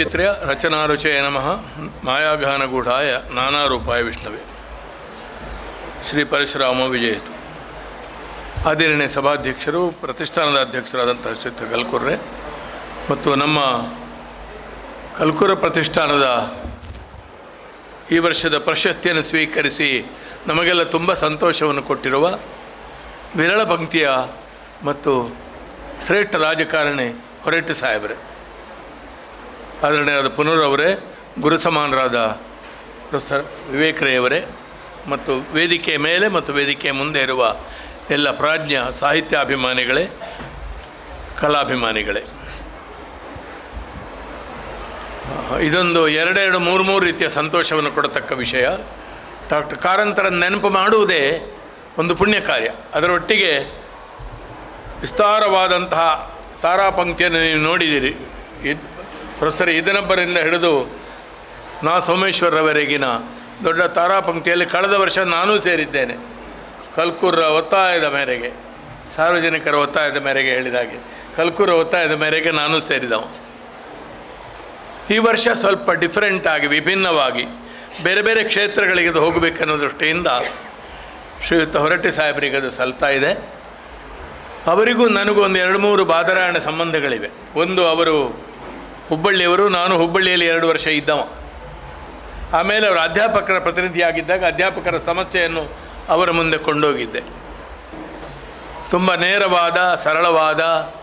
ವಿಶ್ವವೈಚಿತ್ರ್ಯ ರಚನಾರುಚಯ ನಮಃ. ಮಾಯಾಗಹಾನಗೂಢಾಯ ನಾನಾ ರೂಪಾಯ ವಿಷ್ಣುವೆ. ಶ್ರೀ ಪರಶುರಾಮ ವಿಜಯಿತು. ಆದಿರಣೆ ಸಭಾಧ್ಯಕ್ಷರು, ಪ್ರತಿಷ್ಠಾನದ ಅಧ್ಯಕ್ಷರಾದಂತಹ ಶ್ರೀ ಕಲ್ಕುರ್ರೆ ಮತ್ತು ನಮ್ಮ ಕಲ್ಕುರ ಪ್ರತಿಷ್ಠಾನದ ಈ ವರ್ಷದ ಪ್ರಶಸ್ತಿಯನ್ನು ಸ್ವೀಕರಿಸಿ ನಮಗೆಲ್ಲ ತುಂಬ ಸಂತೋಷವನ್ನು ಕೊಟ್ಟಿರುವ ವಿರಳ ಪಂಕ್ತಿಯ ಮತ್ತು ಶ್ರೇಷ್ಠ ರಾಜಕಾರಣಿ ಹೊರಟ್ಟಿ ಸಾಹೇಬ್ರೆ. ಆದರಣೀಯರಾದ ಪುನರ್ ಅವರೇ, ಗುರು ಸಮಾನರಾದ ಪ್ರೊಫೆಸರ್ ವಿವೇಕ್ರಯವರೇ ಮತ್ತು ವೇದಿಕೆ ಮೇಲೆ ಮತ್ತು ವೇದಿಕೆ ಮುಂದೆ ಇರುವ ಎಲ್ಲ ಪ್ರಾಜ್ಞ ಸಾಹಿತ್ಯಾಭಿಮಾನಿಗಳೇ ಕಲಾಭಿಮಾನಿಗಳೇ. ಇದೊಂದು ಎರಡೆರಡು ಮೂರು ಮೂರು ರೀತಿಯ ಸಂತೋಷವನ್ನು ಕೊಡತಕ್ಕ ವಿಷಯ. ಡಾಕ್ಟರ್ ಕಾರಂತರ ನೆನಪು ಮಾಡುವುದೇ ಒಂದು ಪುಣ್ಯ ಕಾರ್ಯ. ಅದರೊಟ್ಟಿಗೆ ವಿಸ್ತಾರವಾದಂತಹ ತಾರಾಪಂಕ್ತಿಯನ್ನು ನೀವು ನೋಡಿದ್ದೀರಿ. ಪ್ರೊಫೆಸರ್ ಇದನೊಬ್ಬರಿಂದ ಹಿಡಿದು ನಾ ಸೋಮೇಶ್ವರವರೆಗಿನ ದೊಡ್ಡ ತಾರಾಪಂಕ್ತಿಯಲ್ಲಿ ಕಳೆದ ವರ್ಷ ನಾನೂ ಸೇರಿದ್ದೇನೆ. ಕಲ್ಕೂರ ಒತ್ತಾಯದ ಮೇರೆಗೆ, ಸಾರ್ವಜನಿಕರ ಒತ್ತಾಯದ ಮೇರೆಗೆ ಹೇಳಿದಾಗೆ ಕಲ್ಕೂರ ಒತ್ತಾಯದ ಮೇರೆಗೆ ನಾನು ಸೇರಿದವ. ಈ ವರ್ಷ ಸ್ವಲ್ಪ ಡಿಫ್ರೆಂಟಾಗಿ ವಿಭಿನ್ನವಾಗಿ, ಬೇರೆ ಬೇರೆ ಕ್ಷೇತ್ರಗಳಿಗೆ ಅದು ಹೋಗಬೇಕನ್ನೋ ದೃಷ್ಟಿಯಿಂದ ಶ್ರೀಯುತ ಹೊರಟ್ಟಿ ಸಾಹೇಬರಿಗೆ ಅದು ಸಲ್ತಾ ಇದೆ. ಅವರಿಗೂ ನನಗೂ ಒಂದು ಎರಡು ಮೂರು ಬಾದರಾಯಣ ಸಂಬಂಧಗಳಿವೆ. ಒಂದು ಅವರು ಹುಬ್ಬಳ್ಳಿಯವರು, ನಾನು ಹುಬ್ಬಳ್ಳಿಯಲ್ಲಿ ಎರಡು ವರ್ಷ ಇದ್ದವ. ಆಮೇಲೆ ಅವರು ಅಧ್ಯಾಪಕರ ಪ್ರತಿನಿಧಿಯಾಗಿದ್ದಾಗ ಅಧ್ಯಾಪಕರ ಸಮಸ್ಯೆಯನ್ನು ಅವರ ಮುಂದೆ ಕೊಂಡೋಗಿದ್ದೆ. ತುಂಬ ನೇರವಾದ, ಸರಳವಾದ,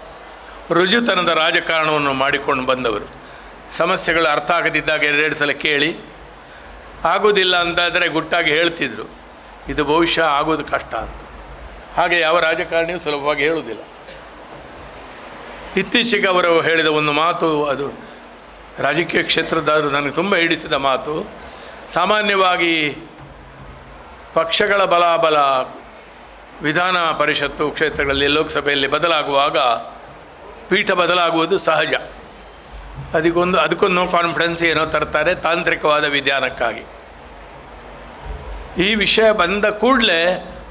ರುಜುತನದ ರಾಜಕಾರಣವನ್ನು ಮಾಡಿಕೊಂಡು ಬಂದವರು. ಸಮಸ್ಯೆಗಳು ಅರ್ಥ ಆಗದಿದ್ದಾಗ ಎರಡೆರಡು ಸಲ ಕೇಳಿ. ಆಗೋದಿಲ್ಲ ಅಂತಾದರೆ ಗುಟ್ಟಾಗಿ ಹೇಳ್ತಿದ್ರು. ಇದು ಬಹುಶಃ ಆಗೋದು ಕಷ್ಟ ಅಂತ. ಹಾಗೆ ಯಾವ ರಾಜಕಾರಣಿಯೂ ಸುಲಭವಾಗಿ ಹೇಳುವುದಿಲ್ಲ. ಇತ್ತೀಚೆಗೆ ಅವರು ಹೇಳಿದ ಒಂದು ಮಾತು ಅದು ರಾಜಕೀಯ ಕ್ಷೇತ್ರದಾದರೂ ನನಗೆ ತುಂಬ ಹಿಡಿಸಿದ ಮಾತು, ಸಾಮಾನ್ಯವಾಗಿ ಪಕ್ಷಗಳ ಬಲಾಬಲ ವಿಧಾನ ಪರಿಷತ್ತು ಕ್ಷೇತ್ರಗಳಲ್ಲಿ ಲೋಕಸಭೆಯಲ್ಲಿ ಬದಲಾಗುವಾಗ ಪೀಠ ಬದಲಾಗುವುದು ಸಹಜ. ಅದಕ್ಕೊಂದು ಅದಕ್ಕೊಂದು ಕಾನ್ಫಿಡೆನ್ಸ್ ಏನೋ ತರ್ತಾರೆ ತಾಂತ್ರಿಕವಾದ ವಿಧಾನಕ್ಕಾಗಿ. ಈ ವಿಷಯ ಬಂದ ಕೂಡಲೇ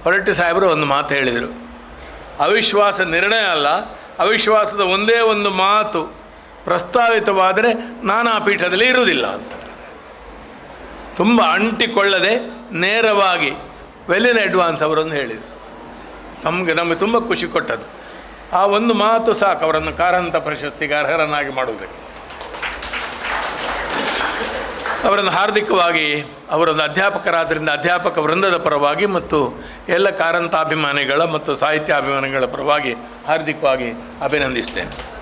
ಹೊರಟ್ಟಿ ಸಾಹೇಬರು ಒಂದು ಮಾತು ಹೇಳಿದರು. ಅವಿಶ್ವಾಸ ನಿರ್ಣಯ ಅಲ್ಲ ಅವಿಶ್ವಾಸದ ಒಂದೇ ಒಂದು ಮಾತು ಪ್ರಸ್ತಾವಿತವಾದರೆ ನಾನು ಆ ಪೀಠದಲ್ಲಿ ಇರುವುದಿಲ್ಲ ಅಂತ. ತುಂಬ ಅಂಟಿಕೊಳ್ಳದೆ ನೇರವಾಗಿ ವೆಲ್ಲಿನ ಅಡ್ವಾನ್ಸ್ ಅವರನ್ನು ಹೇಳಿದರು. ನಮಗೆ ನಮಗೆ ತುಂಬ ಖುಷಿ ಕೊಟ್ಟದ್ದು. ಆ ಒಂದು ಮಾತು ಸಾಕು ಅವರನ್ನು ಕಾರಂತ ಪ್ರಶಸ್ತಿಗೆ ಅರ್ಹರನ್ನಾಗಿ ಮಾಡುವುದಕ್ಕೆ. ಅವರನ್ನು ಹಾರ್ದಿಕವಾಗಿ ಅವರೊಂದು ಅಧ್ಯಾಪಕರಾದ್ದರಿಂದ ಅಧ್ಯಾಪಕ ವೃಂದದ ಪರವಾಗಿ ಮತ್ತು ಎಲ್ಲ ಕಾರಂತಾಭಿಮಾನಿಗಳ ಮತ್ತು ಸಾಹಿತ್ಯಾಭಿಮಾನಿಗಳ ಪರವಾಗಿ ಹಾರ್ದಿಕವಾಗಿ ಅಭಿನಂದಿಸ್ತೇನೆ.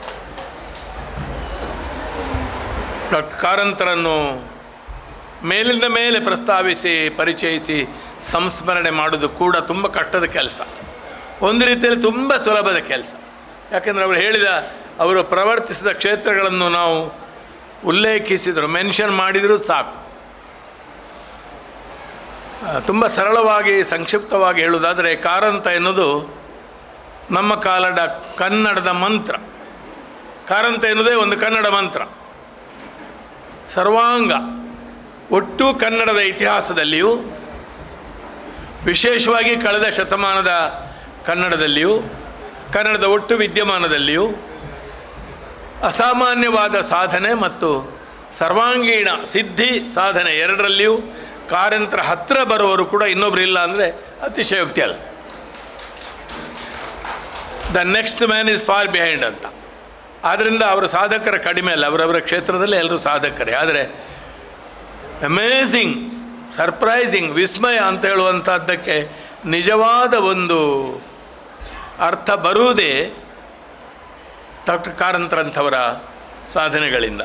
ಡಾಕ್ಟರ್ ಕಾರಂತರನ್ನು ಮೇಲಿಂದ ಮೇಲೆ ಪ್ರಸ್ತಾವಿಸಿ, ಪರಿಚಯಿಸಿ, ಸಂಸ್ಮರಣೆ ಮಾಡೋದು ಕೂಡ ತುಂಬ ಕಷ್ಟದ ಕೆಲಸ. ಒಂದು ರೀತಿಯಲ್ಲಿ ತುಂಬ ಸುಲಭದ ಕೆಲಸ. ಯಾಕೆಂದರೆ ಅವರು ಹೇಳಿದ, ಅವರು ಪ್ರವರ್ತಿಸಿದ ಕ್ಷೇತ್ರಗಳನ್ನು ನಾವು ಉಲ್ಲೇಖಿಸಿದರು, ಮೆನ್ಷನ್ ಮಾಡಿದರೂ ಸಾಕು. ತುಂಬ ಸರಳವಾಗಿ, ಸಂಕ್ಷಿಪ್ತವಾಗಿ ಹೇಳುವುದಾದರೆ ಕಾರಂತ ಎನ್ನುವುದು ನಮ್ಮ ಕಾಲದ ಕನ್ನಡದ ಮಂತ್ರ. ಕಾರಂತ ಎನ್ನುವುದೇ ಒಂದು ಕನ್ನಡ ಮಂತ್ರ. ಸರ್ವಾಂಗ. ಒಟ್ಟು ಕನ್ನಡದ ಇತಿಹಾಸದಲ್ಲಿಯೂ, ವಿಶೇಷವಾಗಿ ಕಳೆದ ಶತಮಾನದ ಕನ್ನಡದಲ್ಲಿಯೂ, ಕನ್ನಡದ ಒಟ್ಟು ವಿದ್ಯಮಾನದಲ್ಲಿಯೂ, ಅಸಾಮಾನ್ಯವಾದ ಸಾಧನೆ ಮತ್ತು ಸರ್ವಾಂಗೀಣ ಸಿದ್ಧಿ ಸಾಧನೆ ಎರಡರಲ್ಲಿಯೂ, ಕಾರಂತರ ಹತ್ತಿರ ಬರುವವರು ಕೂಡ ಇನ್ನೊಬ್ಬರು ಇಲ್ಲ ಅಂದರೆ ಅತಿಶಯೋಕ್ತಿ ಅಲ್ಲ. The next man is far behind ಅಂತ. ಆದ್ದರಿಂದ ಅವರ ಸಾಧಕರ ಕಡಿಮೆ ಅಲ್ಲ ಅವರವರ ಕ್ಷೇತ್ರದಲ್ಲಿ ಎಲ್ಲರೂ ಸಾಧಕರೇ. ಆದರೆ ಅಮೇಝಿಂಗ್ ಸರ್ಪ್ರೈಸಿಂಗ್ ವಿಸ್ಮಯ ಅಂತ ಹೇಳುವಂಥದ್ದಕ್ಕೆ ನಿಜವಾದ ಒಂದು ಅರ್ಥ ಬರುವುದೇ ಡಾಕ್ಟರ್ ಕಾರಂತರಂಥವರ ಸಾಧನೆಗಳಿಂದ.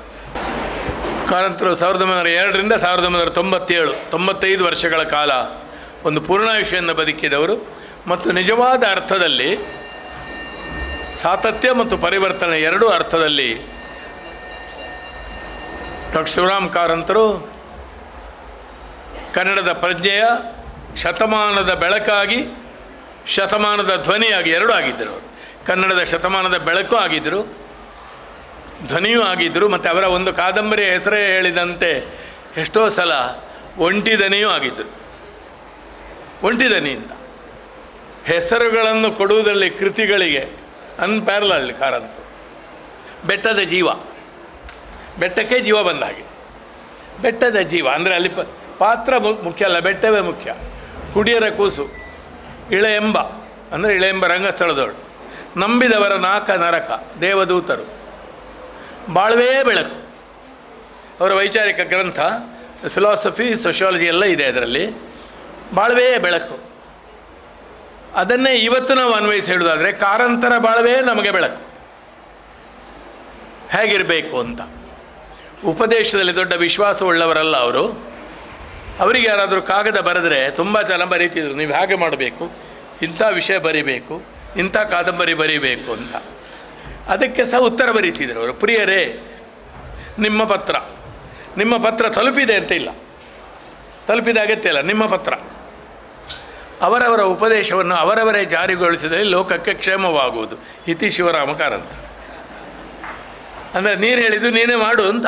ಕಾರಂತರು ಸಾವಿರದ ಒಂಬೈನೂರ ಎರಡರಿಂದ ಸಾವಿರದ ಒಂಬೈನೂರ ತೊಂಬತ್ತೇಳು, ತೊಂಬತ್ತೈದು ವರ್ಷಗಳ ಕಾಲ ಒಂದು ಪೂರ್ಣಾಯುಷೆಯನ್ನು ಬದುಕಿದವರು. ಮತ್ತು ನಿಜವಾದ ಅರ್ಥದಲ್ಲಿ ಸಾತತ್ಯ ಮತ್ತು ಪರಿವರ್ತನೆ ಎರಡೂ ಅರ್ಥದಲ್ಲಿ ಡಾಕ್ಟರ್ ಶಿವರಾಮ್ ಕಾರಂತರು ಕನ್ನಡದ ಪ್ರಜ್ಞೆಯ ಶತಮಾನದ ಬೆಳಕಾಗಿ, ಶತಮಾನದ ಧ್ವನಿಯಾಗಿ ಎರಡೂ ಆಗಿದ್ದರು. ಕನ್ನಡದ ಶತಮಾನದ ಬೆಳಕು ಆಗಿದ್ದರು, ಧ್ವನಿಯೂ ಆಗಿದ್ದರು, ಮತ್ತು ಅವರ ಒಂದು ಕಾದಂಬರಿಯ ಹೆಸರೇ ಹೇಳಿದಂತೆ ಎಷ್ಟೋ ಸಲ ಒಂಟಿ ದನಿಯೂ ಆಗಿದ್ದರು. ಒಂಟಿ ದನಿ ಹೆಸರುಗಳನ್ನು ಕೊಡುವುದರಲ್ಲಿ ಕೃತಿಗಳಿಗೆ ಅನ್ಪ್ಯಾರಲಲ್ ಕಾರಂತ ಬೆಟ್ಟದ ಜೀವ. ಬೆಟ್ಟಕ್ಕೆ ಜೀವ ಬಂದ ಹಾಗೆ. ಬೆಟ್ಟದ ಜೀವ. ಅಂದರೆ ಅಲ್ಲಿ ಪಾತ್ರ ಮುಖ್ಯ ಅಲ್ಲ, ಬೆಟ್ಟವೇ ಮುಖ್ಯ. ಹುಡಿಯರ ಕೂಸು ಇಳೆಯೆಂಬ ಅಂದರೆ ಇಳೆಯೆಂಬ ರಂಗಸ್ಥಳದವಳು ನಂಬಿದವರ ನಾಕ ನರಕ, ದೇವದೂತರು. ಬಾಳ್ವೇ ಬೆಳಕು. ಅವರ ವೈಚಾರಿಕ ಗ್ರಂಥ ಫಿಲಾಸಫಿ ಸೋಷಿಯಾಲಜಿ ಎಲ್ಲ ಇದೆ ಅದರಲ್ಲಿ. ಬಾಳ್ವೇ ಬೆಳಕು. ಅದನ್ನೇ ಇವತ್ತು ನಾವು ಅನ್ವಯಿಸಿ ಹೇಳೋದಾದರೆ ಕಾರಂತರ ಬಾಳವೇ ನಮಗೆ ಬೆಳಕು. ಹೇಗಿರಬೇಕು ಅಂತ. ಉಪದೇಶದಲ್ಲಿ ದೊಡ್ಡ ವಿಶ್ವಾಸವುಳ್ಳವರಲ್ಲ ಅವರು. ಅವರಿಗೆ ಯಾರಾದರೂ ಕಾಗದ ಬರೆದರೆ ತುಂಬ ಜನ ಬರೀತಿದ್ರು, ನೀವು ಹಾಗೆ ಮಾಡಬೇಕು, ಇಂಥ ವಿಷಯ ಬರಿಬೇಕು, ಇಂಥ ಕಾದಂಬರಿ ಬರೀಬೇಕು ಅಂತ. ಅದಕ್ಕೆ ಸಹ ಉತ್ತರ ಬರೀತಿದ್ರು ಅವರು. ಪ್ರಿಯರೇ, ನಿಮ್ಮ ಪತ್ರ ನಿಮ್ಮ ಪತ್ರ ತಲುಪಿದೆ ಅಂತ ಇಲ್ಲ. ತಲುಪಿದ ಅಗತ್ಯ ಇಲ್ಲ, ನಿಮ್ಮ ಪತ್ರ. ಅವರವರ ಉಪದೇಶವನ್ನು ಅವರವರೇ ಜಾರಿಗೊಳಿಸಿದರೆ ಲೋಕಕ್ಕೆ ಕ್ಷೇಮವಾಗುವುದು. ಇತಿ ಶಿವರಾಮ ಕಾರಂತ ಅಂದರೆ ನೀನು ಹೇಳಿದ್ದು ನೀನೇ ಮಾಡು ಅಂತ.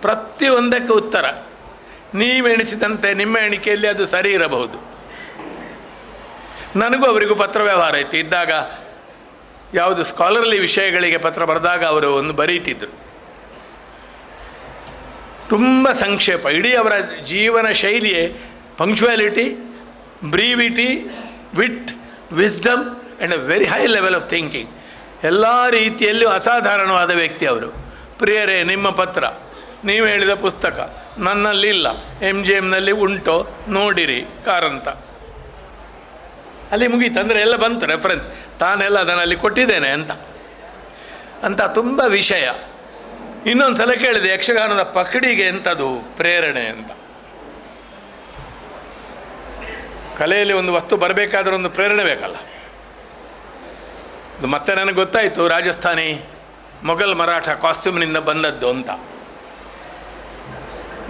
ಪ್ರತಿಯೊಂದಕ್ಕೆ ಉತ್ತರ. ನೀವೆಣಿಸಿದಂತೆ ನಿಮ್ಮ ಎಣಿಕೆಯಲ್ಲಿ ಅದು ಸರಿ ಇರಬಹುದು. ನನಗೂ ಅವರಿಗೂ ಪತ್ರ ವ್ಯವಹಾರ ಇತ್ತು. ಇದ್ದಾಗ ಯಾವುದು ಸ್ಕಾಲರ್ಲಿ ವಿಷಯಗಳಿಗೆ ಪತ್ರ ಬರೆದಾಗ ಅವರು ಒಂದು ಬರೀತಿದ್ದರು ತುಂಬ ಸಂಕ್ಷೇಪ. ಇಡೀ ಅವರ ಜೀವನ ಶೈಲಿಯೇ punctuality brevity wit wisdom and a very high level of thinking ಎಲ್ಲ ರೀತಿಯಲ್ಲೂ ಅಸಾಧಾರಣವಾದ ವ್ಯಕ್ತಿ ಅವರು. ಪ್ರಿಯರೇ, ನಿಮ್ಮ ಪತ್ರ. ನೀವು ಹೇಳಿದ ಪುಸ್ತಕ. ನನ್ನಲ್ಲಿ ಇಲ್ಲ. ಎಂ ಜಿ ಎಮ್ನಲ್ಲಿ ಉಂಟೋ, ನೋಡಿರಿ, ಕಾರಂತ. ಅಲ್ಲಿ ಮುಗೀತು. ಅಂದರೆ ಎಲ್ಲ ಬಂತು ರೆಫರೆನ್ಸ್ ತಾನೆಲ್ಲ ಅದನ್ನು ಅಲ್ಲಿ ಕೊಟ್ಟಿದ್ದೇನೆ ಅಂತ. ಅಂತ ತುಂಬ ವಿಷಯ. ಇನ್ನೊಂದು ಸಲ ಕೇಳಿದೆ, ಯಕ್ಷಗಾನದ ಪಕಡಿಗೆ ಎಂಥದು ಪ್ರೇರಣೆ ಅಂತ. ಕಲೆಯಲ್ಲಿ ಒಂದು ವಸ್ತು ಬರಬೇಕಾದ್ರೆ ಒಂದು ಪ್ರೇರಣೆ ಬೇಕಲ್ಲ. ಅದು ಮತ್ತೆ ನನಗೆ ಗೊತ್ತಾಯಿತು, ರಾಜಸ್ಥಾನಿ ಮೊಘಲ್ ಮರಾಠ ಕಾಸ್ಟ್ಯೂಮ್ನಿಂದ ಬಂದದ್ದು ಅಂತ.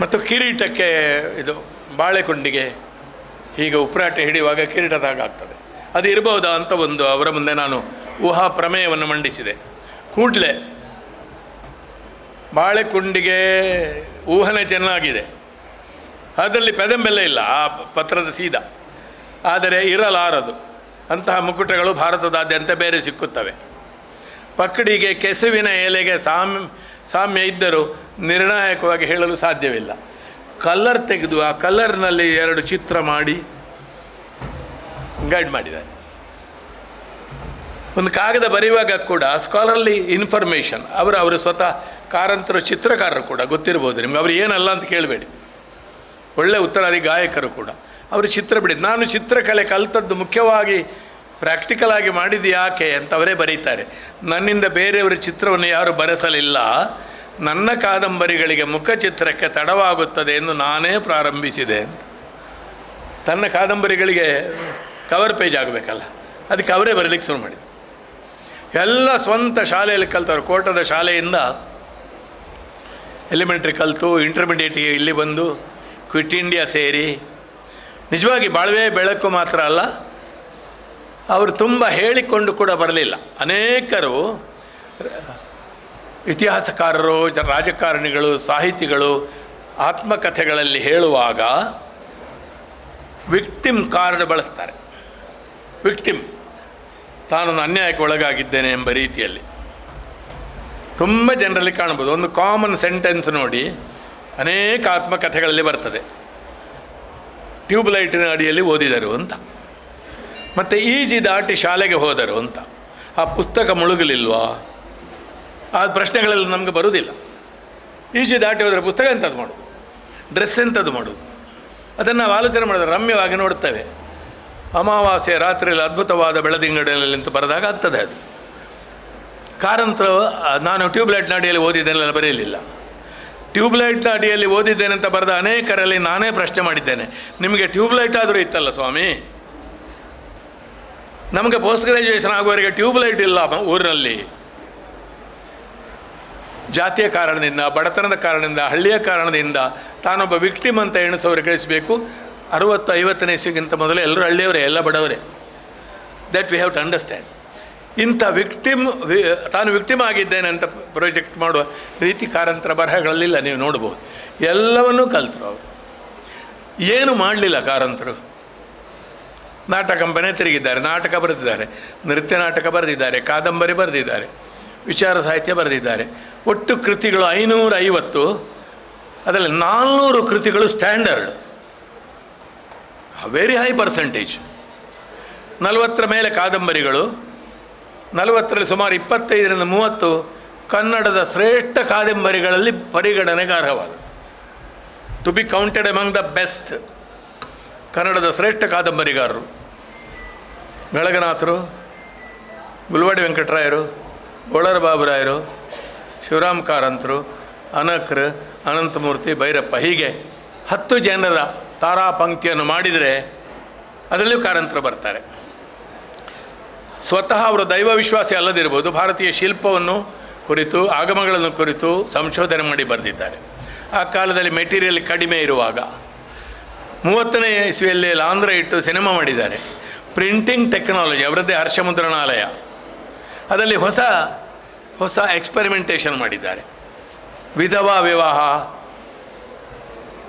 ಮತ್ತು ಕಿರೀಟಕ್ಕೆ ಇದು ಬಾಳೆಕೊಂಡಿಗೆ ಹೀಗೆ ಉಪ್ರಾಟೆ ಹಿಡಿಯುವಾಗ ಕಿರೀಟದಾಗ ಆಗ್ತದೆ. ಅದು ಇರಬಹುದಾ ಅಂತ ಒಂದು ಅವರ ಮುಂದೆ ನಾನು ಊಹಾ ಪ್ರಮೇಯವನ್ನು ಮಂಡಿಸಿದೆ. ಕೂಡಲೇ ಬಾಳೆಕುಂಡಿಗೆ ಊಹನೆ ಚೆನ್ನಾಗಿದೆ. ಅದರಲ್ಲಿ ಪೆದಂಬೆಲ್ಲ ಇಲ್ಲ, ಆ ಪತ್ರದ ಸೀದಾ. ಆದರೆ ಇರಲಾರದು. ಅಂತಹ ಮುಕುಟಗಳು ಭಾರತದಾದ್ಯಂತ ಬೇರೆ ಸಿಕ್ಕುತ್ತವೆ. ಪಕ್ಕಡಿಗೆ ಕೆಸುವಿನ ಎಲೆಗೆ ಸಾಮ್, ಸಾಮ್ಯ ಇದ್ದರೂ ನಿರ್ಣಾಯಕವಾಗಿ ಹೇಳಲು ಸಾಧ್ಯವಿಲ್ಲ. ಕಲ್ಲರ್ ತೆಗೆದು ಆ ಕಲ್ಲರ್ನಲ್ಲಿ ಎರಡು ಚಿತ್ರ ಮಾಡಿ ಗೈಡ್ ಮಾಡಿದ್ದಾರೆ. ಒಂದು ಕಾಗದ ಬರೆಯುವಾಗ ಕೂಡ ಸ್ಕಾಲರ್ಲಿ ಇನ್ಫಾರ್ಮೇಷನ್. ಅವರು ಅವರು ಸ್ವತಃ ಕಾರಂತರು, ಚಿತ್ರಕಾರರು ಕೂಡ, ಗೊತ್ತಿರ್ಬೋದು ನಿಮ್ಗೆ. ಅವರು ಏನಲ್ಲ ಅಂತ ಕೇಳಬೇಡಿ. ಒಳ್ಳೆ ಉತ್ತರಾದಿ ಗಾಯಕರು ಕೂಡ. ಅವರು ಚಿತ್ರ ಬಿಡಿ. ನಾನು ಚಿತ್ರಕಲೆ ಕಲಿತದ್ದು ಮುಖ್ಯವಾಗಿ ಪ್ರಾಕ್ಟಿಕಲ್ ಆಗಿ ಮಾಡಿದ್ದು ಯಾಕೆ ಅಂತ ಅವರೇ ಬರೀತಾರೆ. ನನ್ನಿಂದ ಬೇರೆಯವರ ಚಿತ್ರವನ್ನು ಯಾರು ಬರೆಸಲಿಲ್ಲ. ನನ್ನ ಕಾದಂಬರಿಗಳಿಗೆ ಮುಖಚಿತ್ರಕ್ಕೆ ತಡವಾಗುತ್ತದೆ ಎಂದು ನಾನೇ ಪ್ರಾರಂಭಿಸಿದೆ ತನ್ನ ಕಾದಂಬರಿಗಳಿಗೆ ಕವರ್ ಪೇಜ್ ಆಗಬೇಕಲ್ಲ. ಅದಕ್ಕೆ ಅವರೇ ಬರಲಿಕ್ಕೆ ಶುರು ಮಾಡಿದ್ರು ಎಲ್ಲ ಸ್ವಂತ ಶಾಲೆಯಲ್ಲಿ ಕಲ್ತವ್ರು. ಕೋಟದ ಶಾಲೆಯಿಂದ ಎಲಿಮೆಂಟ್ರಿ ಕಲಿತು ಇಂಟರ್ಮೀಡಿಯೇಟಿಗೆ ಇಲ್ಲಿ ಬಂದು ಕ್ವಿಟ್ ಇಂಡಿಯಾ ಸೇರಿ ನಿಜವಾಗಿ ಬಾಳ್ವೆ ಬೆಳಕು ಮಾತ್ರ ಅಲ್ಲ, ಅವರು ತುಂಬ ಹೇಳಿಕೊಂಡು ಕೂಡ ಬರಲಿಲ್ಲ. ಅನೇಕರು ಇತಿಹಾಸಕಾರರು ರಾಜಕಾರಣಿಗಳು, ಸಾಹಿತಿಗಳು ಆತ್ಮಕಥೆಗಳಲ್ಲಿ ಹೇಳುವಾಗ ವಿಕ್ಟಿಮ್ ಕಾರ್ಡ್ ಬಳಸ್ತಾರೆ. ವಿಕ್ಟಿಮ್, ತಾನೊಂದು ಅನ್ಯಾಯಕ್ಕೆ ಒಳಗಾಗಿದ್ದೇನೆ ಎಂಬ ರೀತಿಯಲ್ಲಿ. ತುಂಬ ಜನರಲ್ಲಿ ಕಾಣ್ಬೋದು ಒಂದು ಕಾಮನ್ ಸೆಂಟೆನ್ಸ್ ನೋಡಿ, ಅನೇಕ ಆತ್ಮಕಥೆಗಳಲ್ಲಿ ಬರ್ತದೆ. ಟ್ಯೂಬ್ಲೈಟಿನ ಅಡಿಯಲ್ಲಿ ಓದಿದರು ಅಂತ. ಮತ್ತು ಈಜಿ ದಾಟಿ ಶಾಲೆಗೆ ಹೋದರು ಅಂತ. ಆ ಪುಸ್ತಕ ಮುಳುಗಲಿಲ್ವಾ? ಆ ಪ್ರಶ್ನೆಗಳೆಲ್ಲ ನಮಗೆ ಬರುವುದಿಲ್ಲ ಈಜಿ ದಾಟಿ ಹೋದರೆ ಪುಸ್ತಕ ಎಂಥದ್ದು ಮಾಡೋದು? ಡ್ರೆಸ್ ಎಂಥದ್ದು ಮಾಡೋದು? ಅದನ್ನು ನಾವು ಆಲೋಚನೆ ಮಾಡಿದ್ರೆ ರಮ್ಯವಾಗಿ ನೋಡ್ತೇವೆ ಅಮಾವಾಸ್ಯ ರಾತ್ರಿಯಲ್ಲಿ ಅದ್ಭುತವಾದ ಬೆಳದಿಂಗಡಿಯಲ್ಲಿ ಅಂತ ಬರೆದಾಗ ಆಗ್ತದೆ ಅದು. ಕಾರಂತರು ನಾನು ಟ್ಯೂಬ್ಲೈಟ್ ನಾಡಿಯಲ್ಲಿ ಓದಿದ್ದೆಲ್ಲ ಬರೆಯಲಿಲ್ಲ. ಟ್ಯೂಬ್ಲೈಟ್ನ ಅಡಿಯಲ್ಲಿ ಓದಿದ್ದೇನೆ ಅಂತ ಬರೆದ ಅನೇಕರಲ್ಲಿ ನಾನೇ ಪ್ರಶ್ನೆ ಮಾಡಿದ್ದೇನೆ. ನಿಮಗೆ ಟ್ಯೂಬ್ಲೈಟ್ ಆದರೂ ಇತ್ತಲ್ಲ ಸ್ವಾಮಿ? ನಮಗೆ ಪೋಸ್ಟ್ ಗ್ರ್ಯಾಜುಯೇಷನ್ ಆಗುವವರೆಗೆ ಟ್ಯೂಬ್ಲೈಟ್ ಇಲ್ಲ ಊರಿನಲ್ಲಿ. ಜಾತಿಯ ಕಾರಣದಿಂದ, ಬಡತನದ ಕಾರಣದಿಂದ, ಹಳ್ಳಿಯ ಕಾರಣದಿಂದ ತಾನೊಬ್ಬ ವಿಕ್ಟಿಮ್ ಅಂತ ಎಣಿಸೋರು ಕಳಿಸಬೇಕು. ಅರುವತ್ತು ಐವತ್ತನೇ ಇಸ್ವಿಗಿಂತ ಮೊದಲು ಎಲ್ಲರೂ ಹಳ್ಳಿಯವರೇ, ಎಲ್ಲ ಬಡವರೇ. That we have to understand ಇಂಥ ವಿಕ್ಟಿಮ್ ತಾನು ವಿಕ್ಟಿಮ್ ಆಗಿದ್ದೇನೆ ಅಂತ ಪ್ರೊಜೆಕ್ಟ್ ಮಾಡುವ ರೀತಿ ಕಾರಂತರ ಬರಹಗಳಲ್ಲಿಲ್ಲ, ನೀವು ನೋಡ್ಬೋದು. ಎಲ್ಲವನ್ನೂ ಕಲ್ತರು ಅವರು. ಏನು ಮಾಡಲಿಲ್ಲ ಕಾರಂತರು? ನಾಟಕ ಕಂಪನಿ ತಿರುಗಿದ್ದಾರೆ, ನಾಟಕ ಬರೆದಿದ್ದಾರೆ, ನೃತ್ಯ ನಾಟಕ ಬರೆದಿದ್ದಾರೆ, ಕಾದಂಬರಿ ಬರೆದಿದ್ದಾರೆ, ವಿಚಾರ ಸಾಹಿತ್ಯ ಬರೆದಿದ್ದಾರೆ. ಒಟ್ಟು ಕೃತಿಗಳು ಐನೂರ ಐವತ್ತು ಅದರಲ್ಲಿ ನಾಲ್ನೂರು ಕೃತಿಗಳು ಸ್ಟ್ಯಾಂಡರ್ಡ್. ವೆರಿ ಹೈ ಪರ್ಸೆಂಟೇಜ್ ನಲವತ್ತರ ಮೇಲೆ ಕಾದಂಬರಿಗಳು ನಲವತ್ತರಲ್ಲಿ ಸುಮಾರು ಇಪ್ಪತ್ತೈದರಿಂದ ಮೂವತ್ತು ಕನ್ನಡದ ಶ್ರೇಷ್ಠ ಕಾದಂಬರಿಗಳಲ್ಲಿ ಪರಿಗಣನೆಗೆ ಅರ್ಹವಾದ to be counted among the best ಕನ್ನಡದ ಶ್ರೇಷ್ಠ ಕಾದಂಬರಿಗಾರರು. ಬೆಳಗನಾಥರು ಗುಲ್ವಾಡಿ ವೆಂಕಟರಾಯರು, ಬೋಳರ ಬಾಬುರಾಯರು, ಶಿವರಾಮ್ ಕಾರಂತರು, ಅನಕ್ರ, ಅನಂತಮೂರ್ತಿ, ಭೈರಪ್ಪ ಹೀಗೆ ಹತ್ತು ಜನರ ತಾರಾಪಂಕ್ತಿಯನ್ನು ಮಾಡಿದರೆ ಅದರಲ್ಲೂ ಕಾರಂತರು ಬರ್ತಾರೆ. ಸ್ವತಃ ಅವರು ದೈವ ವಿಶ್ವಾಸಿ ಅಲ್ಲದಿರ್ಬೋದು ಭಾರತೀಯ ಶಿಲ್ಪವನ್ನು ಕುರಿತು, ಆಗಮಗಳನ್ನು ಕುರಿತು ಸಂಶೋಧನೆ ಮಾಡಿ ಬರೆದಿದ್ದಾರೆ. ಆ ಕಾಲದಲ್ಲಿ ಮೆಟೀರಿಯಲ್ ಕಡಿಮೆ ಇರುವಾಗ ಮೂವತ್ತನೇ ಇಸ್ವಿಯಲ್ಲಿ ಲಾಂಧ್ರ ಇಟ್ಟು ಸಿನಿಮಾ ಮಾಡಿದ್ದಾರೆ. ಪ್ರಿಂಟಿಂಗ್ ಟೆಕ್ನಾಲಜಿ, ಅವರದ್ದೇ ಹರ್ಷಮುದ್ರಣಾಲಯ. ಅದರಲ್ಲಿ ಹೊಸ ಹೊಸ ಎಕ್ಸ್ಪೆರಿಮೆಂಟೇಷನ್ ಮಾಡಿದ್ದಾರೆ. ವಿಧವಾ ವಿವಾಹ,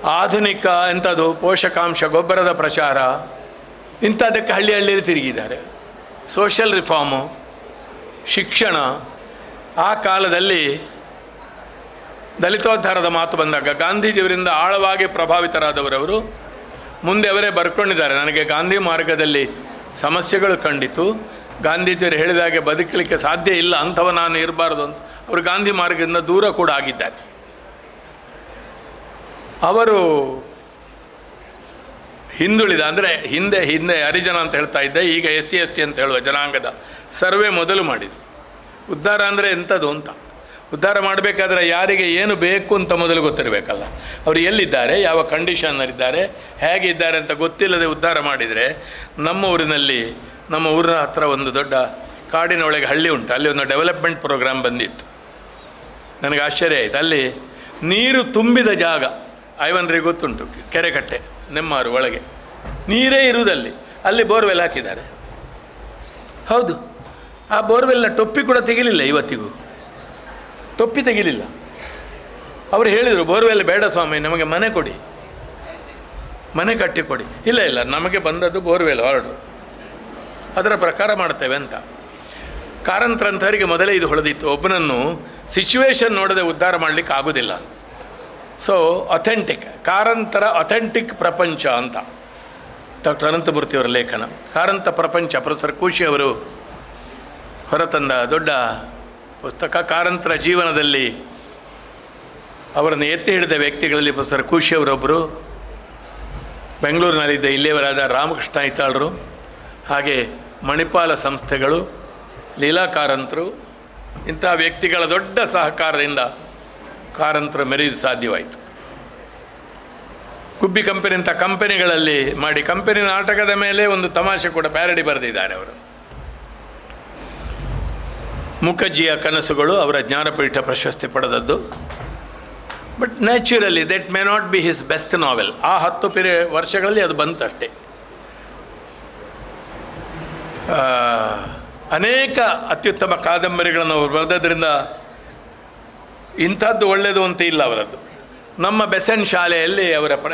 ಆಧುನಿಕ ಎಂಥದ್ದು ಪೋಷಕಾಂಶ, ಗೊಬ್ಬರದ ಪ್ರಚಾರ, ಇಂಥದ್ದಕ್ಕೆ ಹಳ್ಳಿ ಹಳ್ಳಿಯಲ್ಲಿ ತಿರುಗಿದ್ದಾರೆ. ಸೋಷಲ್ ರಿಫಾರ್ಮು, ಶಿಕ್ಷಣ, ಆ ಕಾಲದಲ್ಲಿ ದಲಿತೋದ್ಧಾರದ ಮಾತು ಬಂದಾಗ ಗಾಂಧೀಜಿಯವರಿಂದ ಆಳವಾಗಿ ಪ್ರಭಾವಿತರಾದವರವರು ಮುಂದೆ ಅವರೇ ಬರ್ಕೊಂಡಿದ್ದಾರೆ. ನನಗೆ ಗಾಂಧಿ ಮಾರ್ಗದಲ್ಲಿ ಸಮಸ್ಯೆಗಳು ಕಂಡಿತು. ಗಾಂಧೀಜಿಯವರು ಹೇಳಿದಾಗೆ ಬದುಕಲಿಕ್ಕೆ ಸಾಧ್ಯ ಇಲ್ಲ, ಅಂಥವ ನಾನು ಇರಬಾರ್ದು ಅಂತ. ಅವರು ಗಾಂಧಿ ಮಾರ್ಗದಿಂದ ದೂರ ಕೂಡ ಆಗಿದ್ದಾರೆ. ಅವರು ಹಿಂದುಳಿದ, ಅಂದರೆ ಹಿಂದೆ ಹಿಂದೆ ಹರಿಜನ ಅಂತ ಹೇಳ್ತಾ ಇದ್ದೆ, ಈಗ ಎಸ್ ಸಿ ಎಸ್ ಟಿ ಅಂತ ಹೇಳುವ ಜನಾಂಗದ ಸರ್ವೆ ಮೊದಲು ಮಾಡಿದ್ರು ಉದ್ಧಾರ ಅಂದರೆ ಎಂಥದ್ದು ಅಂತ. ಉದ್ಧಾರ ಮಾಡಬೇಕಾದ್ರೆ ಯಾರಿಗೆ ಏನು ಬೇಕು ಅಂತ ಮೊದಲು ಗೊತ್ತಿರಬೇಕಲ್ಲ. ಅವರು ಎಲ್ಲಿದ್ದಾರೆ, ಯಾವ ಕಂಡೀಷನ್ನಲ್ಲಿದ್ದಾರೆ, ಹೇಗಿದ್ದಾರೆ ಅಂತ ಗೊತ್ತಿಲ್ಲದೆ ಉದ್ಧಾರ ಮಾಡಿದರೆ ನಮ್ಮ ಊರಿನಲ್ಲಿ, ನಮ್ಮ ಊರಿನ ಹತ್ರ ಒಂದು ದೊಡ್ಡ ಕಾಡಿನ ಒಳಗೆ ಹಳ್ಳಿ ಉಂಟು. ಅಲ್ಲಿ ಒಂದು ಡೆವಲಪ್ಮೆಂಟ್ ಪ್ರೋಗ್ರಾಮ್ ಬಂದಿತ್ತು. ನನಗೆ ಆಶ್ಚರ್ಯ ಆಯಿತು. ಅಲ್ಲಿ ನೀರು ತುಂಬಿದ ಜಾಗ ಐವನ್ರಿಗೆ ಗೊತ್ತುಂಟು, ಕೆರೆಕಟ್ಟೆ, ನೆಮ್ಮಾರು ಒಳಗೆ. ನೀರೇ ಇರುವುದಲ್ಲಿ ಅಲ್ಲಿ ಬೋರ್ವೆಲ್ ಹಾಕಿದ್ದಾರೆ. ಹೌದು, ಆ ಬೋರ್ವೆಲ್ನ ಟೊಪ್ಪಿ ಕೂಡ ತೆಗಿಲಿಲ್ಲ ಇವತ್ತಿಗೂ. ಟೊಪ್ಪಿ ತೆಗಿಲಿಲ್ಲ. ಅವರು ಹೇಳಿದರು, ಬೋರ್ವೆಲ್ ಬೇಡ ಸ್ವಾಮಿ, ನಮಗೆ ಮನೆ ಕೊಡಿ. ಮನೆ ಕಟ್ಟಿ ಕೊಡಿ ಇಲ್ಲ ಇಲ್ಲ, ನಮಗೆ ಬಂದದ್ದು ಬೋರ್ವೆಲ್ ಆರ್ಡ್ರು ಅದರ ಪ್ರಕಾರ ಮಾಡ್ತೇವೆ ಅಂತ. ಕಾರಂತರಂಥವರಿಗೆ ಮೊದಲೇ ಇದು ಹೊಳೆದಿತ್ತು. ಒಬ್ಬನನ್ನು ಸಿಚುವೇಶನ್ ನೋಡದೆ ಉದ್ಧಾರ ಮಾಡಲಿಕ್ಕೆ ಆಗೋದಿಲ್ಲ ಸೊ ಅಥೆಂಟಿಕ್ ಕಾರಂತರ ಅಥೆಂಟಿಕ್ ಪ್ರಪಂಚ ಅಂತ ಡಾಕ್ಟರ್ ಅನಂತಮೂರ್ತಿಯವರ ಲೇಖನ ಕಾರಂತ ಪ್ರಪಂಚ ಪ್ರೊಫೆಸರ್ ಅವರು ಹೊರತಂದ ದೊಡ್ಡ ಪುಸ್ತಕ ಕಾರಂತರ ಜೀವನದಲ್ಲಿ ಅವರನ್ನು ಎತ್ತಿ ಹಿಡಿದ ವ್ಯಕ್ತಿಗಳಲ್ಲಿ ಪ್ರೊಫೆಸರ್ ಕೂಶಿಯವರೊಬ್ಬರು ಬೆಂಗಳೂರಿನಲ್ಲಿದ್ದ ಇಲ್ಲಿಯವರಾದ ರಾಮಕೃಷ್ಣ ಐತಾಳರು ಹಾಗೆ ಮಣಿಪಾಲ ಸಂಸ್ಥೆಗಳು ಲೀಲಾ ಕಾರಂತರು ಇಂತಹ ವ್ಯಕ್ತಿಗಳ ದೊಡ್ಡ ಸಹಕಾರದಿಂದ ಕಾರಂತರ ಮೆರೆಯಲು ಸಾಧ್ಯವಾಯಿತು. ಗುಬ್ಬಿ ಕಂಪನಿ ಅಂತ ಕಂಪನಿಗಳಲ್ಲಿ ಮಾಡಿ, ಕಂಪನಿ ನಾಟಕದ ಮೇಲೆ ಒಂದು ತಮಾಷೆ ಕೂಡ ಪ್ಯಾರಡಿ ಬರೆದಿದ್ದಾರೆ ಅವರು. ಮುಖಜ್ಜಿಯ ಕನಸುಗಳು ಅವರ ಜ್ಞಾನಪೀಠ ಪ್ರಶಸ್ತಿ ಪಡೆದದ್ದು. But naturally that may not be his best novel ಆ ಹತ್ತು ಪಿರಿ ವರ್ಷಗಳಲ್ಲಿ ಅದು ಬಂತಷ್ಟೇ. ಅನೇಕ ಅತ್ಯುತ್ತಮ ಕಾದಂಬರಿಗಳನ್ನು ಅವರು ಬರೆದದ್ರಿಂದ ಇಂಥದ್ದು ಒಳ್ಳೆಯದು ಅಂತ ಇಲ್ಲ ಅವರದ್ದು. ನಮ್ಮ ಬೆಸೆನ್ ಶಾಲೆಯಲ್ಲಿ ಅವರ ಪ್ರ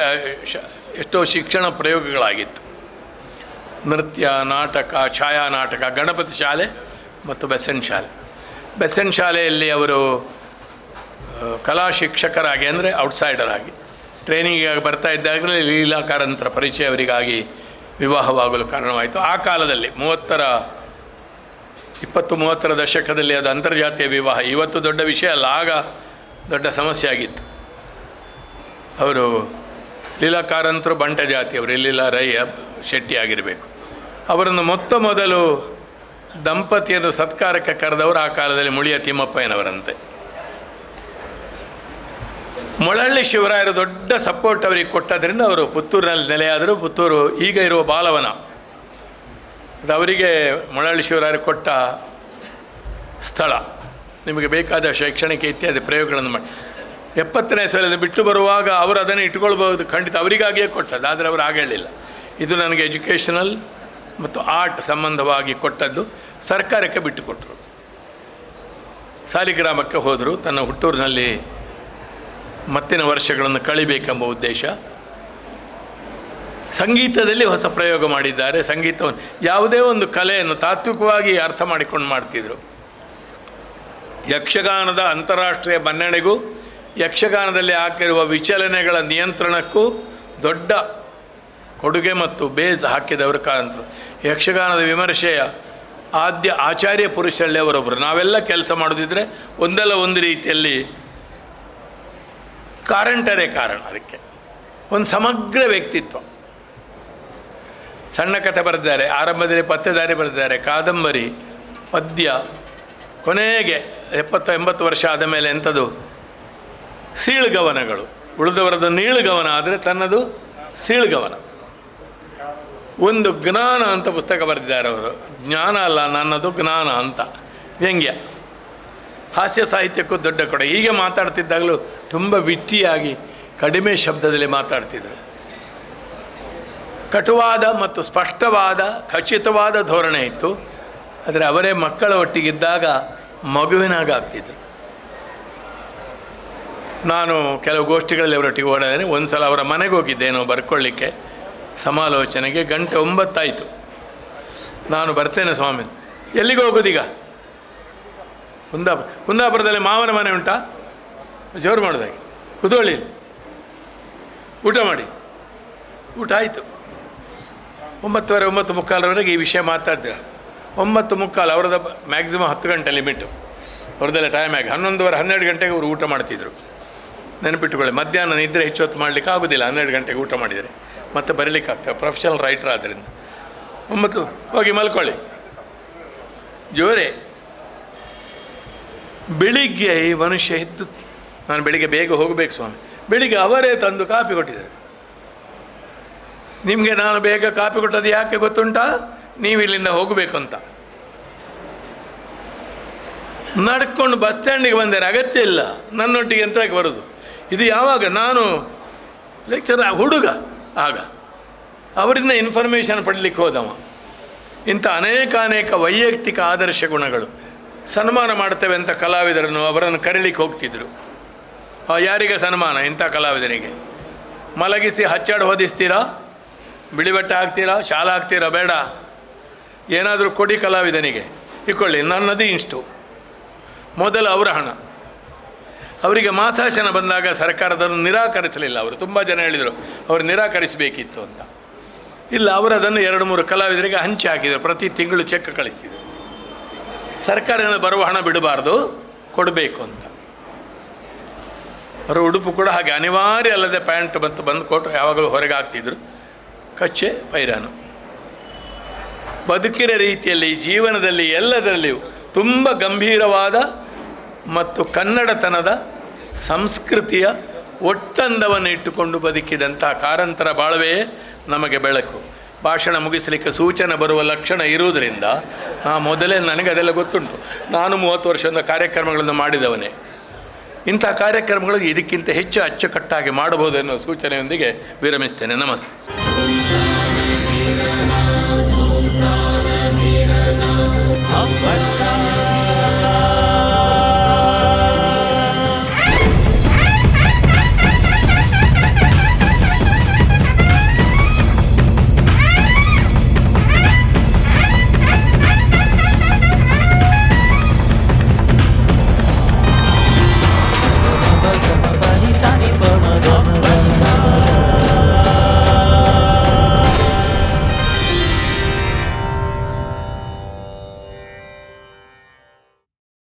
ಎಷ್ಟೋ ಶಿಕ್ಷಣ ಪ್ರಯೋಗಗಳಾಗಿತ್ತು. ನೃತ್ಯ, ನಾಟಕ ಛಾಯಾ ನಾಟಕ ಗಣಪತಿ ಶಾಲೆ ಮತ್ತು ಬೆಸೆನ್ ಶಾಲೆ. ಬೆಸೆನ್ ಶಾಲೆಯಲ್ಲಿ ಅವರು ಕಲಾ ಶಿಕ್ಷಕರಾಗಿ ಅಂದರೆ ಔಟ್ಸೈಡರ್ ಆಗಿ. ಟ್ರೈನಿಂಗಿಗಾಗಿ ಬರ್ತಾ ಇದ್ದಾಗಲೇ ಲೀಲಾಕಾರಂತರ ಪರಿಚಯ ಅವರಿಗಾಗಿ ವಿವಾಹವಾಗಲು ಕಾರಣವಾಯಿತು. ಆ ಕಾಲದಲ್ಲಿ ಮೂವತ್ತರ ಇಪ್ಪತ್ತು ಮೂವತ್ತರ ದಶಕದಲ್ಲಿ ಅದು ಅಂತರ್ಜಾತೀಯ ವಿವಾಹ. ಇವತ್ತು ದೊಡ್ಡ ವಿಷಯ ಅಲ್ಲ, ಆಗ ದೊಡ್ಡ ಸಮಸ್ಯೆ ಆಗಿತ್ತು. ಅವರು ಲೀಲಾ ಕಾರಂತರು ಬಂಟ ಜಾತಿಯವರು ಲೀಲಾ ರೈ ಶೆಟ್ಟಿ ಆಗಿರಬೇಕು. ಅವರನ್ನು ಮೊತ್ತ ಮೊದಲು ದಂಪತಿಯನ್ನು ಸತ್ಕಾರಕ್ಕೆ ಕರೆದವರು ಆ ಕಾಲದಲ್ಲಿ ಮುಳಿಯ ತಿಮ್ಮಪ್ಪಯ್ಯನವರಂತೆ. ಮೊಳಹಳ್ಳಿ ಶಿವರಾಯರು ದೊಡ್ಡ ಸಪೋರ್ಟ್ ಅವರಿಗೆ ಕೊಟ್ಟದ್ರಿಂದ ಅವರು ಪುತ್ತೂರಿನಲ್ಲಿ ನೆಲೆಯಾದರು. ಪುತ್ತೂರು ಈಗ ಇರುವ ಬಾಲವನ. ಅದು ಅವರಿಗೆ ಮೊಳಳ್ಳಿ ಶಿವರಾಯರು ಕೊಟ್ಟ ಸ್ಥಳ. ನಿಮಗೆ ಬೇಕಾದ ಶೈಕ್ಷಣಿಕ ಇತ್ಯಾದಿ ಪ್ರಯೋಗಗಳನ್ನು ಮಾಡಿ. ಎಪ್ಪತ್ತನೇ ಸಲದ ಬಿಟ್ಟು ಬರುವಾಗ ಅವರು ಅದನ್ನು ಇಟ್ಕೊಳ್ಬೋದು ಖಂಡಿತ ಅವರಿಗಾಗಿಯೇ ಕೊಟ್ಟದ್ದು, ಆದರೆ ಅವರು ಆಗಲಿಲ್ಲ ಇದು ನನಗೆ ಎಜುಕೇಷನಲ್ ಮತ್ತು ಆರ್ಟ್ ಸಂಬಂಧವಾಗಿ ಕೊಟ್ಟದ್ದು. ಸರ್ಕಾರಕ್ಕೆ ಬಿಟ್ಟುಕೊಟ್ರು. ಸಾಲಿಗ್ರಾಮಕ್ಕೆ ಹೋದರು. ತನ್ನ ಹುಟ್ಟೂರಿನಲ್ಲಿ ಮತ್ತಿನ ವರ್ಷಗಳನ್ನು ಕಳಿಬೇಕೆಂಬ ಉದ್ದೇಶ. ಸಂಗೀತದಲ್ಲಿ ಹೊಸ ಪ್ರಯೋಗ ಮಾಡಿದ್ದಾರೆ. ಸಂಗೀತವನ್ನು ಯಾವುದೇ ಒಂದು ಕಲೆಯನ್ನು ತಾತ್ವಿಕವಾಗಿ ಅರ್ಥ ಮಾಡಿಕೊಂಡು ಮಾಡ್ತಿದ್ರು. ಯಕ್ಷಗಾನದ ಅಂತಾರಾಷ್ಟ್ರೀಯ ಮನ್ನಣೆಗೂ, ಯಕ್ಷಗಾನದಲ್ಲಿ ಹಾಕಿರುವ ವಿಚಲನೆಗಳ ನಿಯಂತ್ರಣಕ್ಕೂ ದೊಡ್ಡ ಕೊಡುಗೆ ಮತ್ತು ಬೇಸ್ ಹಾಕಿದವರು ಕಾಂತರು. ಯಕ್ಷಗಾನದ ವಿಮರ್ಶೆಯ ಆದ್ಯ ಆಚಾರ್ಯ ಪುರುಷಳ್ಳಿ ಅವರೊಬ್ಬರು ನಾವೆಲ್ಲ ಕೆಲಸ ಮಾಡೋದಿದ್ರೆ ಒಂದಲ್ಲ ಒಂದು ರೀತಿಯಲ್ಲಿ ಕಾರಂಟರೇ ಕಾರಣ ಅದಕ್ಕೆ. ಒಂದು ಸಮಗ್ರ ವ್ಯಕ್ತಿತ್ವ. ಸಣ್ಣ ಕಥೆ ಬರೆದಿದ್ದಾರೆ. ಆರಂಭದಲ್ಲಿ ಪತ್ತೆದಾರಿ ಬರೆದಿದ್ದಾರೆ. ಕಾದಂಬರಿ, ಪದ್ಯ, ಕೊನೆಗೆ ಎಪ್ಪತ್ತು, ಎಂಬತ್ತು ವರ್ಷ ಆದ ಮೇಲೆ ಎಂಥದ್ದು? ಸೀಳ್ಗವನಗಳು. ಉಳಿದವರದ್ದು ನೀಳುಗವನ ಆದರೆ ತನ್ನದು ಸೀಳ್ಗವನ. ಒಂದು ಜ್ಞಾನ ಅಂತ ಪುಸ್ತಕ ಬರೆದಿದ್ದಾರೆ ಅವರು. ಜ್ಞಾನ ಅಲ್ಲ, ನನ್ನದು ಜ್ಞಾನ ಅಂತ. ವ್ಯಂಗ್ಯ. ಹಾಸ್ಯ ಸಾಹಿತ್ಯಕ್ಕೂ ದೊಡ್ಡ ಕೊಡೆ. ಹೀಗೆ ಮಾತಾಡ್ತಿದ್ದಾಗಲೂ ತುಂಬ ವಿಟ್ಟಿಯಾಗಿ ಕಡಿಮೆ ಶಬ್ದದಲ್ಲಿ ಮಾತಾಡ್ತಿದ್ರು. ಕಟುವಾದ ಮತ್ತು ಸ್ಪಷ್ಟವಾದ, ಖಚಿತವಾದ ಧೋರಣೆ ಇತ್ತು. ಆದರೆ ಅವರೇ ಮಕ್ಕಳ ಒಟ್ಟಿಗಿದ್ದಾಗ ಮಗುವಿನಾಗ ಆಗ್ತಿದ್ರು ನಾನು ಕೆಲವು ಗೋಷ್ಠಿಗಳಲ್ಲಿ ಅವರೊಟ್ಟಿಗೆ ಓಡಾದೇನೆ ಒಂದು ಸಲ ಅವರ ಮನೆಗೆ ಹೋಗಿದ್ದೇನೋ ಬರ್ಕೊಳ್ಳಿಕ್ಕೆ. ಸಮಾಲೋಚನೆಗೆ ಗಂಟೆ ಒಂಬತ್ತಾಯಿತು. ನಾನು ಬರ್ತೇನೆ ಸ್ವಾಮಿ. ಎಲ್ಲಿಗೆ ಹೋಗೋದೀಗ ಕುಂದಾಪುರ ಕುಂದಾಪುರದಲ್ಲಿ ಮಾವನ ಮನೆ ಉಂಟಾ? ಜೋರು ಮಾಡೋದಾಗಿ. ಕುದೋಳಿ ಊಟ ಮಾಡಿ. ಊಟ ಆಯಿತು. ಒಂಬತ್ತುವರೆ, ಒಂಬತ್ತು ಮುಕ್ಕಾಲರವರೆಗೆ ಈ ವಿಷಯ ಮಾತಾಡ್ತೇವೆ ಒಂಬತ್ತು ಮುಕ್ಕಾಲು ಅವ್ರದ್ದು ಮ್ಯಾಕ್ಸಿಮಮ್ ಹತ್ತು ಗಂಟೆ ಲಿಮಿಟು ಅವ್ರದ್ದೆಲ್ಲ ಟೈಮ್ ಆಗಿ ಹನ್ನೊಂದುವರೆ, ಹನ್ನೆರಡು ಗಂಟೆಗೆ ಅವರು ಊಟ ಮಾಡ್ತಿದ್ರು. ನೆನಪಿಟ್ಟುಕೊಳ್ಳಿ, ಮಧ್ಯಾಹ್ನ ನಿದ್ರೆ ಹೆಚ್ಚು ಹೊತ್ತು ಮಾಡಲಿಕ್ಕೆ ಆಗೋದಿಲ್ಲ, ಹನ್ನೆರಡು ಗಂಟೆಗೆ ಊಟ ಮಾಡಿದರೆ. ಮತ್ತೆ ಬರೀಲಿಕ್ಕೆ ಆಗ್ತದೆ ಪ್ರೊಫೆಷನಲ್ ರೈಟರ್ ಆದ್ದರಿಂದ ಒಂಬತ್ತು, ಹೋಗಿ ಮಲ್ಕೊಳ್ಳಿ. ಜೋರೆ. ಬೆಳಿಗ್ಗೆ ಈ ಮನುಷ್ಯ ಎದ್ದು, ನಾನು ಬೆಳಿಗ್ಗೆ ಬೇಗ ಹೋಗಬೇಕು ಸ್ವಾಮಿ. ಬೆಳಿಗ್ಗೆ ಅವರೇ ತಂದು ಕಾಫಿ ಕೊಟ್ಟಿದ್ದಾರೆ. ನಿಮಗೆ ನಾನು ಬೇಗ ಕಾಪಿ ಕೊಟ್ಟದ್ದು ಯಾಕೆ ಗೊತ್ತುಂಟಾ? ನೀವು ಇಲ್ಲಿಂದ ಹೋಗಬೇಕು ಅಂತ ನಡ್ಕೊಂಡು ಬಸ್ ಸ್ಟ್ಯಾಂಡಿಗೆ ಬಂದರೆ ಅಗತ್ಯ ಇಲ್ಲ. ನನ್ನೊಟ್ಟಿಗೆ ಅಂತ ಬರೋದು? ಇದು ಯಾವಾಗ? ನಾನು ಲೆಕ್ಚರ್ ಹುಡುಗ ಆಗ. ಅವರಿಂದ ಇನ್ಫಾರ್ಮೇಷನ್ ಪಡಲಿಕ್ಕೆ ಹೋದವ. ಇಂಥ ಅನೇಕ ಅನೇಕ ವೈಯಕ್ತಿಕ ಆದರ್ಶ ಗುಣಗಳು. ಸನ್ಮಾನ ಮಾಡ್ತೇವೆ ಅಂತ ಕಲಾವಿದರನ್ನು ಅವರನ್ನು ಕರೀಲಿಕ್ಕೆ ಹೋಗ್ತಿದ್ರು. ಯಾರಿಗೆ ಸನ್ಮಾನ ಇಂಥ ಕಲಾವಿದನಿಗೆ? ಮಲಗಿಸಿ ಹಚ್ಚಾಡು ಹೊದಿಸ್ತೀರಾ ಬಿಳಿ ಬಟ್ಟೆ ಹಾಕ್ತೀರಾ ಶಾಲ ಹಾಕ್ತೀರಾ ಬೇಡ. ಏನಾದರೂ ಕೊಡಿ ಕಲಾವಿದನಿಗೆ. ಇಟ್ಕೊಳ್ಳಿ ನನ್ನದು ಇಷ್ಟು. ಮೊದಲು ಅವರ ಹಣ. ಅವರಿಗೆ ಮಾಸಾಶನ ಬಂದಾಗ ಸರ್ಕಾರದನ್ನು ನಿರಾಕರಿಸಲಿಲ್ಲ ಅವರು. ತುಂಬ ಜನ ಹೇಳಿದರು, ಅವರು ನಿರಾಕರಿಸಬೇಕಿತ್ತು ಅಂತ. ಇಲ್ಲ, ಅವರದನ್ನು ಎರಡು ಮೂರು ಕಲಾವಿದರಿಗೆ ಹಂಚಿ ಹಾಕಿದರು. ಪ್ರತಿ ತಿಂಗಳು ಚೆಕ್ ಕಳಿಸ್ತಿದ್ರು. ಸರ್ಕಾರದಿಂದ ಬರುವ ಹಣ ಬಿಡಬಾರ್ದು, ಕೊಡಬೇಕು ಅಂತ. ಅವರ ಉಡುಪು ಕೂಡ ಹಾಗೆ ಅನಿವಾರ್ಯ ಅಲ್ಲದೆ ಪ್ಯಾಂಟ್ ಬಂತು ಬಂದು ಕೊಟ್ಟು ಯಾವಾಗಲೂ ಹೊರಗೆ ಹಾಕ್ತಿದ್ರು. ಕಚ್ಚೆ ಪೈರಾನು. ಬದುಕಿನ ರೀತಿಯಲ್ಲಿ, ಜೀವನದಲ್ಲಿ ಎಲ್ಲದರಲ್ಲಿಯೂ ತುಂಬ ಗಂಭೀರವಾದ ಮತ್ತು ಕನ್ನಡತನದ ಸಂಸ್ಕೃತಿಯ ಒಟ್ಟಂದವನ್ನು ಇಟ್ಟುಕೊಂಡು ಬದುಕಿದಂಥ ಕಾರಂತರ ಬಾಳ್ವೆಯೇ ನಮಗೆ ಬೆಳಕು. ಭಾಷಣ ಮುಗಿಸಲಿಕ್ಕೆ ಸೂಚನೆ ಬರುವ ಲಕ್ಷಣ ಇರುವುದರಿಂದ ಆ ಮೊದಲೇ ನನಗೆ ಅದೆಲ್ಲ ಗೊತ್ತುಂಟು. ನಾನು ಮೂವತ್ತು ವರ್ಷದ ಕಾರ್ಯಕ್ರಮಗಳನ್ನು ಮಾಡಿದವನೇ. ಇಂಥ ಕಾರ್ಯಕ್ರಮಗಳಿಗೆ ಇದಕ್ಕಿಂತ ಹೆಚ್ಚು ಅಚ್ಚುಕಟ್ಟಾಗಿ ಮಾಡಬಹುದು ಎನ್ನುವ ಸೂಚನೆಯೊಂದಿಗೆ ವಿರಮಿಸ್ತೇನೆ. ನಮಸ್ತೆ.